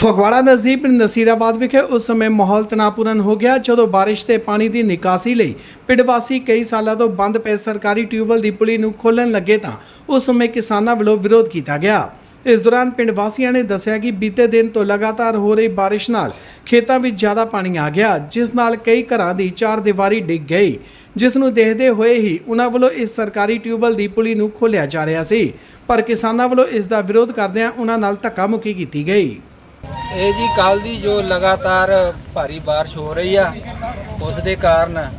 ਫਗਵਾੜਾ ਨਜ਼ਦੀਕ ਪਿੰਡ ਨਸੀਰਾਬਾਦ ਵਿਖੇ ਉਸ ਸਮੇਂ ਮਾਹੌਲ ਤਣਾਅਪੂਰਨ ਹੋ ਗਿਆ, ਜਦੋਂ ਬਾਰਿਸ਼ ਦੇ ਪਾਣੀ ਦੀ ਨਿਕਾਸੀ ਲਈ ਪਿੰਡ ਵਾਸੀ ਕਈ ਸਾਲਾਂ ਤੋਂ ਬੰਦ ਪਏ ਸਰਕਾਰੀ ਟਿਊਬਵੈੱਲ ਦੀ ਪੁਲੀ ਨੂੰ ਖੋਲ੍ਹਣ ਲੱਗੇ ਤਾਂ ਉਸ ਸਮੇਂ ਕਿਸਾਨਾਂ ਵੱਲੋਂ ਵਿਰੋਧ ਕੀਤਾ ਗਿਆ। ਇਸ ਦੌਰਾਨ ਪਿੰਡ ਵਾਸੀਆਂ ਨੇ ਦੱਸਿਆ ਕਿ ਬੀਤੇ ਦਿਨ ਤੋਂ ਲਗਾਤਾਰ ਹੋ ਰਹੀ ਬਾਰਿਸ਼ ਨਾਲ ਖੇਤਾਂ ਵਿੱਚ ਜ਼ਿਆਦਾ ਪਾਣੀ ਆ ਗਿਆ, ਜਿਸ ਨਾਲ ਕਈ ਘਰਾਂ ਦੀ ਚਾਰ ਦੀਵਾਰੀ ਡਿੱਗ ਗਈ। ਜਿਸ ਨੂੰ ਦੇਖਦੇ ਹੋਏ ਹੀ ਉਹਨਾਂ ਵੱਲੋਂ ਇਸ ਸਰਕਾਰੀ ਟਿਊਬਵੈੱਲ ਦੀ ਪੁਲੀ ਨੂੰ ਖੋਲ੍ਹਿਆ ਜਾ ਰਿਹਾ ਸੀ, ਪਰ ਕਿਸਾਨਾਂ ਵੱਲੋਂ ਇਸ ਦਾ ਵਿਰੋਧ ਕਰਦਿਆਂ ਉਹਨਾਂ ਨਾਲ ਧੱਕਾ ਮੁੱਕੀ ਕੀਤੀ ਗਈ। ਇਹ ਜੀ ਕੱਲ ਦੀ ਜੋ ਲਗਾਤਾਰ ਭਾਰੀ ਬਾਰਿਸ਼ ਹੋ ਰਹੀ ਆ ਉਸ ਦੇ ਕਾਰਨ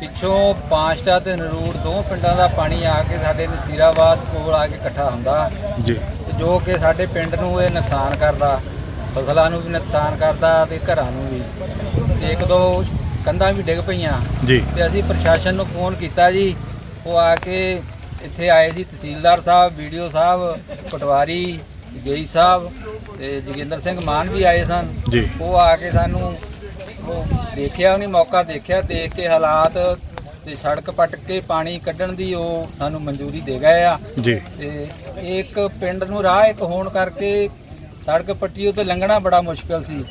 ਪਿੱਛੋਂ ਪਾਂਚਟਾ ਤੇ ਨਰੂੜ ਦੋ ਪਿੰਡਾਂ ਦਾ ਪਾਣੀ ਆ ਕੇ ਸਾਡੇ ਨਸੀਰਾਬਾਦ ਕੋਲ ਆ ਕੇ ਇਕੱਠਾ ਹੁੰਦਾ। ਜੀ। ਜੋ ਕਿ ਸਾਡੇ ਪਿੰਡ ਨੂੰ ਇਹ ਨੁਕਸਾਨ ਕਰਦਾ ਫਸਲਾਂ ਨੂੰ ਵੀ ਨੁਕਸਾਨ ਕਰਦਾ ਤੇ ਘਰਾਂ ਨੂੰ ਵੀ। ਤੇ ਇੱਕ ਦੋ ਕੰਧਾਂ ਵੀ ਡਿੱਗ ਪਈਆਂ। ਜੀ। ਤੇ ਅਸੀਂ ਪ੍ਰਸ਼ਾਸਨ ਨੂੰ ਫੋਨ ਕੀਤਾ ਜੀ ਉਹ ਆ ਕੇ ਇੱਥੇ ਆਏ ਸੀ ਤਹਿਸੀਲਦਾਰ ਸਾਹਿਬ ਵੀਡੀਓ ਸਾਹਿਬ ਪਟਵਾਰੀ ਗਈ ਸਾਹਿਬ ਤੇ ਜੋਗਿੰਦਰ ਸਿੰਘ ਮਾਨ ਵੀ ਆਏ ਸਨ। ਜੀ। ਉਹ ਆ ਕੇ ਸਾਨੂੰ ਉਹ ਦੇਖਿਆ ਉਹਨੇ ਮੌਕਾ ਦੇਖਿਆ ਦੇਖ ਕੇ ਹਾਲਾਤ ਤੇ ਸੜਕ ਪੱਟ ਕੇ ਪਾਣੀ ਕੱਢਣ ਦੀ ਉਹ ਸਾਨੂੰ ਮਨਜ਼ੂਰੀ ਦੇ ਗਏ ਆ। ਜੀ। ਤੇ ਇੱਕ ਪਿੰਡ ਨੂੰ ਰਾਹ ਇੱਕ ਹੋਣ ਕਰਕੇ ਸੜਕ ਪੱਟੀ ਉਤੇ ਲੰਘਣਾ ਬੜਾ ਮੁਸ਼ਕਲ ਸੀ।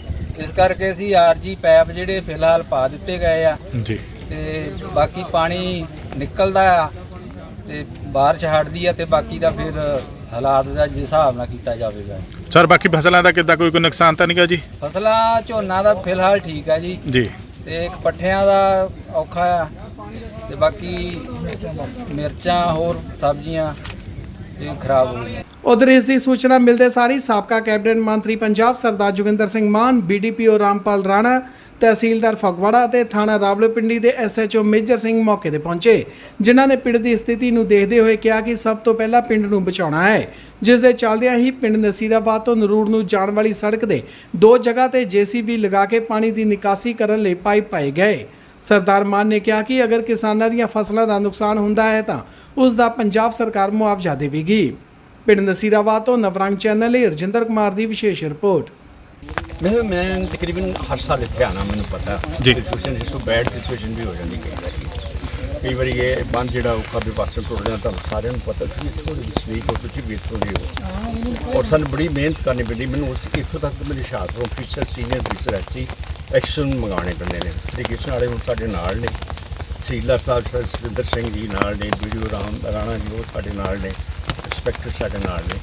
ਇਸ ਕਰਕੇ ਅਸੀਂ ਆਰਜੀ ਪੈਪ ਜਿਹੜੇ ਫਿਲਹਾਲ ਪਾ ਦਿੱਤੇ ਗਏ ਆ। ਜੀ। ਤੇ ਬਾਕੀ ਪਾਣੀ ਨਿਕਲਦਾ ਆ ਤੇ ਬਾਰਿਸ਼ ਹਟਦੀ ਆ ਤੇ ਬਾਕੀ ਦਾ ਫਿਰ ਹਾਲਾਤ ਦਾ ਜਿਸ ਹਿਸਾਬ ਨਾਲ ਕੀਤਾ ਜਾਵੇਗਾ ਸਰ ਬਾਕੀ ਫਸਲਾਂ ਦਾ ਕਿੱਦਾਂ ਕੋਈ ਕੋਈ ਨੁਕਸਾਨ ਤਾਂ ਨਹੀਂਗਾ ਜੀ? ਫਸਲਾਂ ਝੋਨਾ ਦਾ ਫਿਲਹਾਲ ਠੀਕ ਆ ਜੀ। ਜੀ। ਤੇ ਇੱਕ ਪੱਠਿਆਂ ਦਾ ਔਖਾ ਆ। ਤੇ ਬਾਕੀ ਮਿਰਚਾਂ ਹੋਰ ਸਬਜ਼ੀਆਂ ਇਹ ਖਰਾਬ ਹੋ ਗਈਆਂ। ਉਧਰ ਇਸ ਦੀ ਸੂਚਨਾ ਮਿਲਦੇ ਸਾਰੀ ਸਾਬਕਾ ਕੈਬਨਿਟ ਮੰਤਰੀ ਪੰਜਾਬ ਸਰਦਾਰ ਜੋਗਿੰਦਰ ਸਿੰਘ ਮਾਨ ਬੀਡੀਪੀਓ ਰਾਮਪਾਲ ਰਾਣਾ, ਤਹਿਸੀਲਦਾਰ ਫਗਵਾੜਾ ਅਤੇ ਥਾਣਾ ਰਾਵਲਪਿੰਡੀ ਦੇ ਐਸਐਚਓ ਮੇਜਰ ਸਿੰਘ ਮੌਕੇ ਤੇ ਪਹੁੰਚੇ, ਜਿਨ੍ਹਾਂ ਨੇ ਪਿੰਡ ਦੀ ਸਥਿਤੀ ਨੂੰ ਦੇਖਦੇ ਹੋਏ ਕਿਹਾ ਕਿ ਸਭ ਤੋਂ ਪਹਿਲਾਂ ਪਿੰਡ ਨੂੰ ਬਚਾਉਣਾ ਹੈ। ਜਿਸ ਦੇ ਚੱਲਦਿਆਂ ਹੀ ਪਿੰਡ ਨਸੀਰਾਬਾਦ ਤੋਂ ਨਰੂੜ ਨੂੰ ਜਾਣ ਵਾਲੀ ਸੜਕ ਦੇ ਦੋ ਜਗ੍ਹਾ ਤੇ ਜੀਸੀਬੀ ਲਗਾ ਕੇ ਪਾਣੀ ਦੀ ਨਿਕਾਸੀ ਕਰਨ ਲਈ ਪਾਈਪ ਪਾਏ ਗਏ। ਸਰਦਾਰ ਮਾਨ ਨੇ ਕਿਹਾ ਕਿ ਅਗਰ ਕਿਸਾਨਾਂ ਦੀਆਂ ਫਸਲਾਂ ਦਾ ਨੁਕਸਾਨ ਹੁੰਦਾ ਹੈ ਤਾਂ ਉਸ ਦਾ ਪੰਜਾਬ ਸਰਕਾਰ ਮੁਆਵਜ਼ਾ ਦੇਵੇਗੀ। ਪਿੰਡ ਨਸੀਰਾਬਾਦ ਤੋਂ ਨਵਰੰਗ ਚੈਨਲ ਲਈ ਰਜਿੰਦਰ ਕੁਮਾਰ ਦੀ ਵਿਸ਼ੇਸ਼ ਰਿਪੋਰਟ। ਮੈਂ ਮੈਂ ਤਕਰੀਬਨ ਹਰ ਸਾਲ ਇੱਥੇ ਆਣਾ ਮੈਨੂੰ ਪਤਾ। ਜੀ। ਸਿਚੁਏਸ਼ਨ ਇਸ ਤੋਂ ਬੈਡ ਸਿਚੁਏਸ਼ਨ ਵੀ ਹੋ ਜਾਂਦੀ ਕਈ ਵਾਰੀ। ਕਈ ਵਾਰੀ ਇਹ ਬੰਦ ਜਿਹੜਾ ਉਹ ਕਦੇ ਪਾਸੇ ਟੁੱਟ ਜਾਂਦਾ, ਤੁਹਾਨੂੰ ਸਾਰਿਆਂ ਨੂੰ ਪਤਾ ਕਿ ਥੋੜੀ ਜਿਹੀ ਹੋ ਤੁਸੀਂ ਵੀ ਇੱਥੋਂ ਦੇ ਹੋ ਔਰ ਸਾਨੂੰ ਬੜੀ ਮਿਹਨਤ ਕਰਨੀ ਪੈਂਦੀ, ਮੈਨੂੰ ਉਸ ਇੱਥੋਂ ਤੱਕ ਮੇਰੇ ਸ਼ਾਸਤਰ ਆਫੀਸਰ ਸੀਨੀਅਰ ਅਫੀਸਰ ਐਚੀ ਐਕਸ਼ਨ ਮੰਗਾਉਣੇ ਪੈਂਦੇ ਨੇ। ਇਰੀਗੇਸ਼ਨ ਵਾਲੇ ਹੁਣ ਸਾਡੇ ਨਾਲ ਨੇ, ਸੀਲਰ ਸਾਹਿਬ ਸਰ ਸੁਰਿੰਦਰ ਸਿੰਘ ਜੀ ਨਾਲ ਨੇ, ਵੀਡੀਓ ਰਾਮ ਰਾਣਾ ਜੀ, ਉਹ ਸਾਡੇ ਨਾਲ ਨੇ, ਇੰਸਪੈਕਟਰ ਸਾਡੇ ਨਾਲ ਨੇ।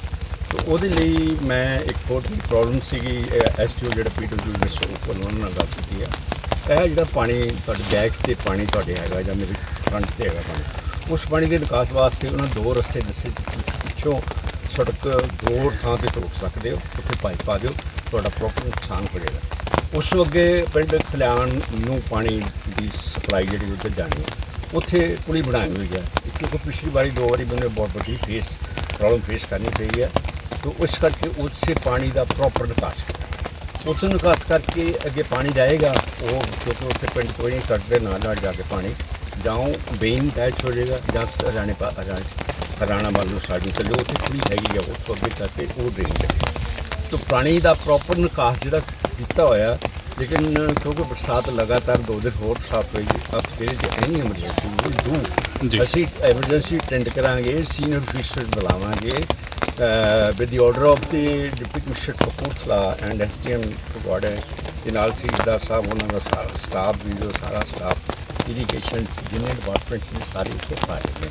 ਤੇ ਉਹਦੇ ਲਈ ਮੈਂ ਇੱਕ ਹੋਰ ਵੀ ਪ੍ਰੋਬਲਮ ਸੀਗੀ ਐਸਟੀਓ ਜਿਹੜਾ ਪੀਡਬਲਿਊ ਦੇ ਸਟੋਪ ਉਹਨਾਂ ਨਾਲ ਗੱਲ ਕੀਤੀ ਆ। ਇਹ ਜਿਹੜਾ ਪਾਣੀ, ਤੁਹਾਡੇ ਬੈਕ ਤੇ ਪਾਣੀ ਤੁਹਾਡੇ ਹੈਗਾ ਜਾਂ ਮੇਰੇ ਫਰੰਟ ਤੇ ਹੈਗਾ ਪਾਣੀ ਉਸ ਪਾਣੀ ਦੇ ਨਿਕਾਸ ਵਾਸਤੇ ਉਹਨਾਂ ਦੋ ਰਸਤੇ ਦੱਸੇ ਪਿੱਛੋਂ ਸੜਕ ਦੋ ਥਾਂ ਤੇ ਰੋਕ ਸਕਦੇ ਹੋ, ਉੱਥੇ ਪਾਈਪ ਪਾ ਦਿਓ, ਤੁਹਾਡਾ ਪ੍ਰੋਪਰ ਨੁਕਸਾਨ ਹੋ ਜਾਏਗਾ। ਉਸ ਤੋਂ ਅੱਗੇ ਪਿੰਡ ਖਲਿਆਣ ਨੂੰ ਪਾਣੀ ਦੀ ਸਪਲਾਈ ਜਿਹੜੀ ਉੱਧਰ ਜਾਣੀ ਹੈ, ਉੱਥੇ ਪੁਲੀ ਬਣਾਈ ਹੋਈ ਹੈ। ਕਿਉਂਕਿ ਪਿਛਲੀ ਵਾਰੀ ਦੋ ਵਾਰੀ ਬੰਦੇ ਬਹੁਤ ਵੱਡੀ ਫੇਸ ਪ੍ਰੋਬਲਮ ਫੇਸ ਕਰਨੀ ਪਈ ਹੈ। ਤਾਂ ਉਸ ਕਰਕੇ ਉਸੇ ਪਾਣੀ ਦਾ ਪ੍ਰੋਪਰ ਨਿਕਾਸ ਕਰੋ। ਉੱਥੇ ਨਿਕਾਸ ਕਰਕੇ ਅੱਗੇ ਪਾਣੀ ਜਾਏਗਾ, ਉਹ ਕਿਉਂਕਿ ਉੱਥੇ ਪਿੰਡ ਕੋਈ ਨਹੀਂ, ਸੜਕ ਸਕਦੇ ਨਾਲ ਨਾਲ ਜਾ ਕੇ ਪਾਣੀ ਜਾਂ ਬੇਨ ਅਟੈਚ ਹੋ ਜਾਏਗਾ ਜਾਂ ਹਰਿਆਣੇ ਪਾ ਹਰਿਆਣਾ ਵੱਲ ਨੂੰ ਸਾਈਡ ਨੂੰ ਚੱਲੇ ਉੱਥੇ ਪੁਲੀ ਹੈਗੀ ਆ ਉੱਥੋਂ ਅੱਗੇ ਕਰਕੇ ਉਹ ਡਰੇਨ ਤਾਂ ਪਾਣੀ ਦਾ ਪ੍ਰੋਪਰ ਨਿਕਾਸ ਜਿਹੜਾ ਕੀਤਾ ਹੋਇਆ ਲੇਕਿਨ ਕਿਉਂਕਿ ਬਰਸਾਤ ਲਗਾਤਾਰ ਦੋ ਦਿਨ ਹੋਰ ਸਾਫ਼ ਹੋਏਗੀ ਅਬ ਤੇਰੇ ਐਨੀ ਐਮਰਜੈਂਸੀ। ਡੂ ਅਸੀਂ ਐਮਰਜੈਂਸੀ ਟੈਂਡ ਕਰਾਂਗੇ senior officer ਬੁਲਾਵਾਂਗੇ with the order of the deputy commissioner Kapurthala and SDM Phagwara ਦੇ ਨਾਲ ਸੀਦਾਰ ਸਾਹਿਬ ਉਹਨਾਂ ਦਾ ਸਾਰਾ ਸਟਾਫ ਵੀ ਜੋ ਸਾਰਾ ਸਟਾਫ ਇਰੀਗੇਸ਼ਨ ਜਿੰਨੇ ਡਿਪਾਰਟਮੈਂਟ ਨੇ ਸਾਰੇ ਇੱਥੇ ਪਾਏ ਨੇ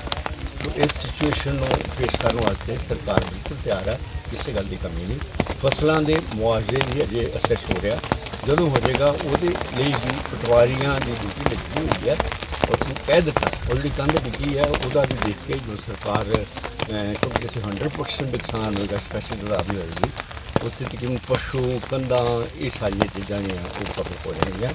ਸੋ ਇਸ ਸਿਚੁਏਸ਼ਨ ਨੂੰ ਪੇਸ਼ ਕਰਨ ਵਾਸਤੇ ਸਰਕਾਰ ਬਿਲਕੁਲ ਤਿਆਰ ਹੈ ਕਿਸੇ ਗੱਲ ਦੀ ਕਮੀ ਨਹੀਂ ਫਸਲਾਂ ਦੇ ਮੁਆਵਜ਼ੇ ਦੀ ਅਜੇ ਅਸੈਸ ਹੋ ਰਿਹਾ ਜਦੋਂ ਹੋ ਜਾਏਗਾ ਉਹਦੇ ਲਈ ਵੀ ਪਟਵਾਰੀਆਂ ਦੀ ਡਿਊਟੀ ਲੱਗੀ ਹੋਈ ਹੈ ਉਸ ਨੂੰ ਕਹਿ ਦਿੱਤਾ ਉਹਦੀ ਕੰਧ ਡਿੱਗੀ ਹੈ ਉਹਦਾ ਵੀ ਦੇਖ ਕੇ ਜੋ ਸਰਕਾਰ ਕਿਉਂਕਿ ਇੱਥੇ 100% ਨੁਕਸਾਨ ਹੋਏਗਾ ਸਪੈਸ਼ਲ ਦਾ ਵੀ ਹੋਏਗੀ ਉੱਥੇ ਤਕਰੀਬਨ ਪਸ਼ੂ ਕੰਧਾਂ ਇਹ ਸਾਰੀਆਂ ਚੀਜ਼ਾਂ ਜਿਹੜੀਆਂ ਉਹ ਕਵਰ ਹੋ ਜਾਣਗੀਆਂ